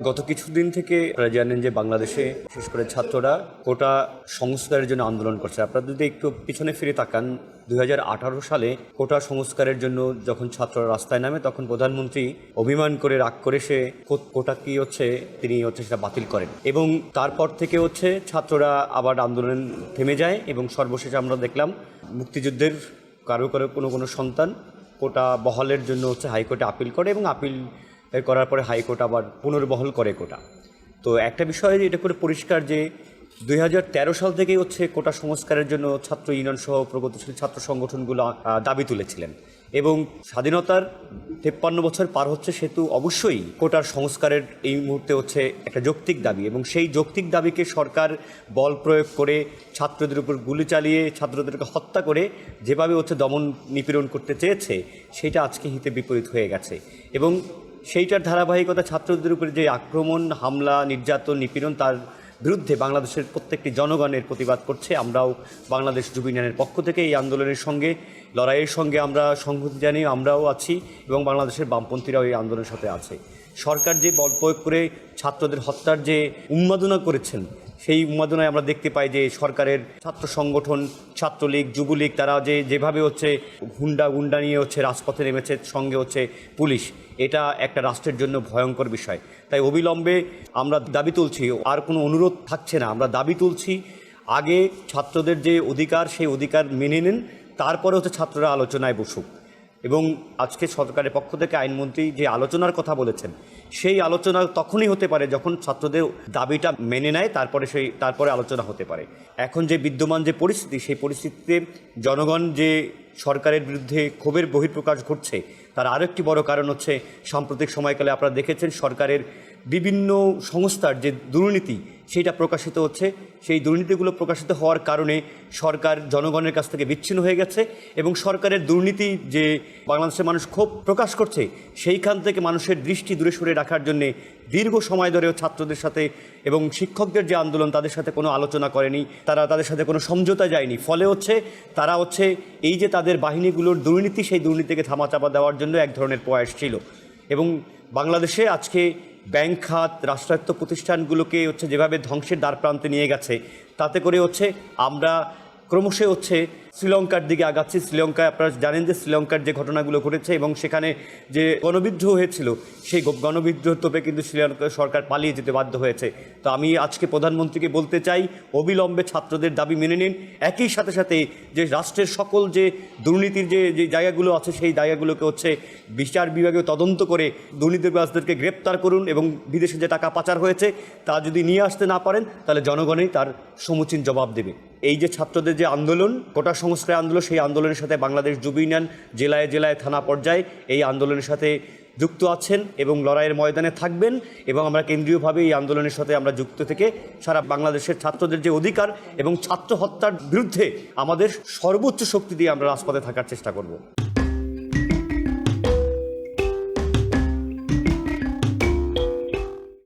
গত কিছুদিন থেকে আপনারা জানেন যে বাংলাদেশে, বিশেষ করে ছাত্ররা, কোটা সংস্কারের জন্য আন্দোলন করছে। আপনারা যদি একটু পিছনে ফিরে তাকান, দুই হাজার আঠারো সালে কোটা সংস্কারের জন্য যখন ছাত্ররা রাস্তায় নামে, তখন প্রধানমন্ত্রী অভিমান করে, রাগ করে সে কোটা কি হচ্ছে, তিনি হচ্ছে সেটা বাতিল করেন। এবং তারপর থেকে হচ্ছে ছাত্ররা আবার আন্দোলন থেমে যায় এবং সর্বশেষে আমরা দেখলাম মুক্তিযুদ্ধের কারও কারও কোনো কোনো সন্তান কোটা বহালের জন্য হচ্ছে হাইকোর্টে আপিল করে এবং আপিল এর করার পরে হাইকোর্ট আবার পুনর্বহল করে কোটা। তো একটা বিষয় এটা করে পরিষ্কার যে দু হাজার তেরো সাল থেকেই হচ্ছে কোটা সংস্কারের জন্য ছাত্র ইউনিয়ন সহ প্রগতিশীল ছাত্র সংগঠনগুলো দাবি তুলেছিলেন। এবং স্বাধীনতার তেপ্পান্ন বছর পার হচ্ছে সেতু অবশ্যই কোটার সংস্কারের এই মুহূর্তে হচ্ছে একটা যৌক্তিক দাবি। এবং সেই যৌক্তিক দাবিকে সরকার বল প্রয়োগ করে ছাত্রদের উপর গুলি চালিয়ে ছাত্রদেরকে হত্যা করে যেভাবে হচ্ছে দমন নিপীড়ন করতে চেয়েছে, সেটা আজকে হিতে বিপরীত হয়ে গেছে। এবং সেইটার ধারাবাহিকতা ছাত্রদের উপরে যে আক্রমণ, হামলা, নির্যাতন, নিপীড়ন, তার বিরুদ্ধে বাংলাদেশের প্রত্যেকটি জনগণের প্রতিবাদ করছে। আমরাও বাংলাদেশ যুব পক্ষ থেকে এই আন্দোলনের সঙ্গে, লড়াইয়ের সঙ্গে আমরা সংহতি জানিয়ে আমরাও আছি এবং বাংলাদেশের বামপন্থীরাও এই আন্দোলনের সাথে আছে। সরকার যে বল প্রয়োগ করে ছাত্রদের হত্যার যে উন্মাদনা করেছেন সেই উন্মাদনায় আমরা দেখতে পাই যে সরকারের ছাত্র সংগঠন, ছাত্রলীগ, যুবলীগ, তারা যে যেভাবে হচ্ছে হুন্ডা গুন্ডা নিয়ে হচ্ছে রাজপথে নেমেছে, সঙ্গে হচ্ছে পুলিশ। এটা একটা রাষ্ট্রের জন্য ভয়ঙ্কর বিষয়। তাই অবিলম্বে আমরা দাবি তুলছি, আর কোনো অনুরোধ থাকছে না। আমরা দাবি তুলছি, আগে ছাত্রদের যে অধিকার, সেই অধিকার মেনে নেন, তারপরে হচ্ছে ছাত্ররা আলোচনায় বসুক। এবং আজকে সরকারের পক্ষ থেকে আইনমন্ত্রী যে আলোচনার কথা বলেছেন, সেই আলোচনা তখনই হতে পারে যখন ছাত্রদের দাবিটা মেনে নেয়, তারপরে সেই, তারপরে আলোচনা হতে পারে। এখন যে বিদ্যমান যে পরিস্থিতি, সেই পরিস্থিতিতে জনগণ যে সরকারের বিরুদ্ধে ক্ষোভের বহিঃপ্রকাশ ঘটছে, তার আরেকটি বড় কারণ হচ্ছে সাম্প্রতিক সময়কালে আপনারা দেখেছেন সরকারের বিভিন্ন সংস্থার যে দুর্নীতি সেটা প্রকাশিত হচ্ছে। সেই দুর্নীতিগুলো প্রকাশিত হওয়ার কারণে সরকার জনগণের কাছ থেকে বিচ্ছিন্ন হয়ে গেছে এবং সরকারের দুর্নীতি যে বাংলাদেশের মানুষ ক্ষোভ প্রকাশ করছে, সেইখান থেকে মানুষের দৃষ্টি দূরে সরে রাখার জন্যে দীর্ঘ সময় ধরেও ছাত্রদের সাথে এবং শিক্ষকদের যে আন্দোলন তাদের সাথে কোনো আলোচনা করেনি, তারা তাদের সাথে কোনো সমঝোতা যায়নি। ফলে হচ্ছে তারা হচ্ছে এই যে তাদের বাহিনীগুলোর দুর্নীতি, সেই দুর্নীতিকে থামাচাপা দেওয়ার জন্য এক ধরনের প্রয়াস ছিল। এবং বাংলাদেশে আজকে ব্যাংক খাত, রাষ্ট্রায়ত্ত প্রতিষ্ঠানগুলোকে হচ্ছে যেভাবে ধ্বংসের দ্বার প্রান্তে নিয়ে গেছে, তাতে করে হচ্ছে আমরা ক্রমশ হচ্ছে শ্রীলঙ্কার দিকে আগাচ্ছি। শ্রীলঙ্কায় আপনারা জানেন যে শ্রীলঙ্কার যে ঘটনাগুলো ঘটেছে এবং সেখানে যে গণবিদ্রোহ হয়েছিল, সেই গণবিদ্রোহ তোপে কিন্তু শ্রীলঙ্কা সরকার পালিয়ে যেতে বাধ্য হয়েছে। তো আমি আজকে প্রধানমন্ত্রীকে বলতে চাই, অবিলম্বে ছাত্রদের দাবি মেনে নিন। একই সাথে সাথে যে রাষ্ট্রের সকল যে দুর্নীতির যে যে জায়গাগুলো আছে, সেই জায়গাগুলোকে হচ্ছে বিচার বিভাগে তদন্ত করে দুর্নীতিবাজদেরকে গ্রেপ্তার করুন এবং বিদেশে যে টাকা পাচার হয়েছে, তা যদি নিয়ে আসতে না পারেন, তাহলে জনগণই তার সমুচীন জবাব দেবে। এই যে ছাত্রদের যে আন্দোলন কোটা সংস্কার আন্দোলন, সেই আন্দোলনের সাথে বাংলাদেশ যুব ইউনিয়ন জেলায় জেলায় থানা পর্যায়ে এই আন্দোলনের সাথে যুক্ত আছেন এবং লড়াইয়ের ময়দানে থাকবেন এবং আমরা কেন্দ্রীয়ভাবে এই আন্দোলনের সাথে আমরা যুক্ত থেকে সারা বাংলাদেশের ছাত্রদের যে অধিকার এবং ছাত্র হত্যার বিরুদ্ধে আমাদের সর্বোচ্চ শক্তি দিয়ে আমরা রাজপথে থাকার চেষ্টা করব।